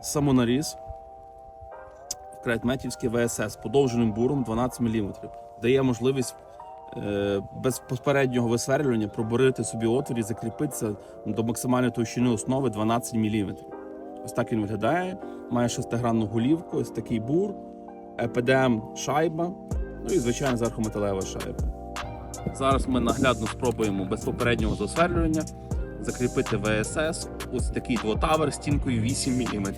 самонаріз Кретметівський ВСС подовженим буром 12 мм. Дає можливість е, без попереднього висверлювання проборити собі отвір і закріпитися до максимальної товщини основи 12 мм. Ось так він виглядає. Має шестигранну голівку, ось такий бур, ЕПДМ шайба, ну і звичайно зверху металева шайба. Зараз ми наглядно спробуємо без попереднього засверлювання закріпити ВСС. Ось такий двотавер стінкою 8 мм.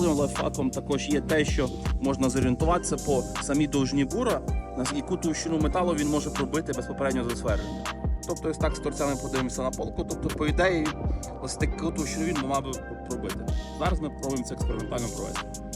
Важливим лайфхаком також є те, що можна зорієнтуватися по самій довжині бура, яку товщину металу він може пробити без попереднього засвердження. Тобто, ось так з торцями подивимося на полку. Тобто, по ідеї, ось таку товщину він мав би пробити. Зараз ми пробуємо це експериментально провести.